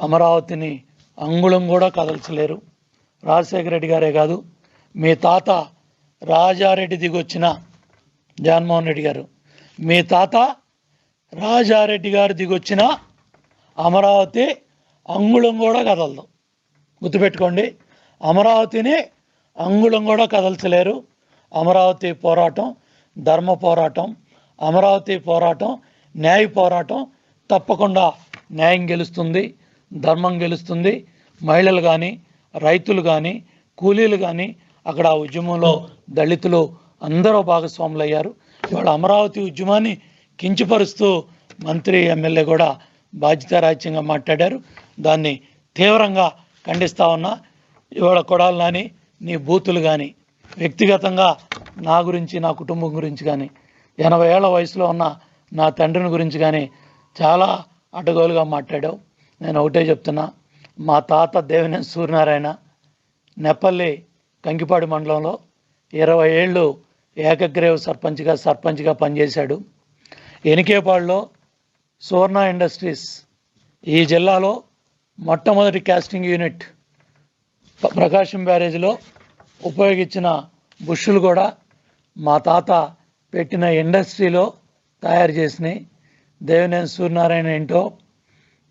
అమరావతిని అంగుళం కూడా కదల్చలేరు. రాజశేఖర రెడ్డి గారే కాదు మీ తాత రాజారెడ్డి దిగొచ్చిన జగన్మోహన్ రెడ్డి గారు. మీ తాత రాజారెడ్డి గారు దిగొచ్చిన అమరావతి అంగుళం కూడా కదలదు. గుర్తుపెట్టుకోండి అమరావతిని అంగుళం కూడా కదల్చలేరు. అమరావతి పోరాటం ధర్మ పోరాటం అమరావతి పోరాటం న్యాయ పోరాటం తప్పకుండా న్యాయం గెలుస్తుంది. ధర్మం గెలుస్తుంది. మహిళలు కానీ రైతులు కానీ కూలీలు కానీ అక్కడ ఆ ఉద్యమంలో దళితులు అందరూ భాగస్వాములు అయ్యారు ఇవాళ అమరావతి ఉద్యమాన్ని కించపరుస్తూ మంత్రి ఎమ్మెల్యే కూడా బాధ్యతారాజ్యంగా మాట్లాడారు. దాన్ని తీవ్రంగా ఖండిస్తా ఉన్నా ఇవాళ కొడాలు నాని నీ బూతులు కానీ వ్యక్తిగతంగా నా గురించి నా కుటుంబం గురించి కానీ ఎనభై ఏళ్ళ వయసులో ఉన్న నా తండ్రిని గురించి కానీ చాలా అడ్డగోలుగా మాట్లాడావు. నేను ఒకటే చెప్తున్నా. మా తాత దేవినేని సూర్యనారాయణ నెప్పల్లి కంకిపాడు మండలంలో ఇరవై ఏళ్ళు ఏకగ్రేవ్ సర్పంచ్గా సర్పంచ్గా పనిచేశాడు. ఎనికేపాడులో సువర్ణ ఇండస్ట్రీస్ ఈ జిల్లాలో మొట్టమొదటి కాస్టింగ్ యూనిట్ ప్రకాశం బ్యారేజ్లో ఉపయోగించిన బుష్లు కూడా మా తాత పెట్టిన ఇండస్ట్రీలో తయారు చేసినాయి. దేవినేని సూర్యనారాయణ ఏంటో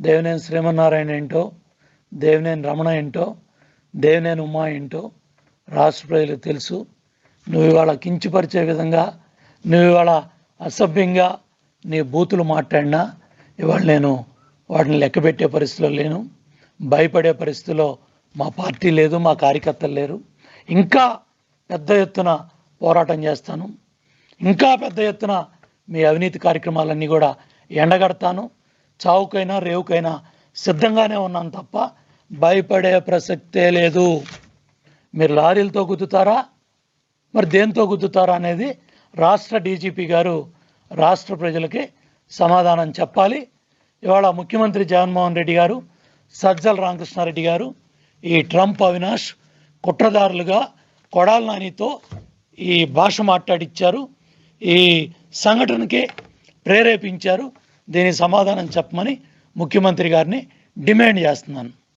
దేవినేని శ్రీమన్నారాయణ ఏంటో దేవినేని రమణ ఏంటో దేవినేని ఉమా ఏంటో రాష్ట్ర ప్రజలకు తెలుసు. నువ్వు ఇవాళ కించిపరిచే విధంగా నువ్వు ఇవాళ అసభ్యంగా నీ బూతులు మాట్లాడినా ఇవాళ నేను వాటిని లెక్కబెట్టే పరిస్థితిలో లేను. భయపడే పరిస్థితిలో మా పార్టీ లేదు మా కార్యకర్తలు లేరు. ఇంకా పెద్ద ఎత్తున పోరాటం చేస్తాను. ఇంకా పెద్ద ఎత్తున మీ అవినీతి కార్యక్రమాలన్నీ కూడా ఎండగడతాను. చావుకైనా రేవుకైనా సిద్ధంగానే ఉన్నాను తప్ప భయపడే ప్రసక్తే లేదు. మీరు లారీలతో గుద్దుతారా? మరి దేంతో గుద్దుతారా అనేది రాష్ట్ర డీజీపీ గారు రాష్ట్ర ప్రజలకి సమాధానం చెప్పాలి. ఇవాళ ముఖ్యమంత్రి జగన్మోహన్ రెడ్డి గారు సజ్జల రామకృష్ణారెడ్డి గారు ఈ ట్రంప్ అవినాష్ కుట్రదారులుగా కొడాల నానితో ఈ భాష మాట్లాడిచ్చారు. ఈ సంఘటనకి ప్రేరేపించారు. దీనికి సమాధానం చెప్పమని ముఖ్యమంత్రి గారిని డిమాండ్ చేస్తున్నాను.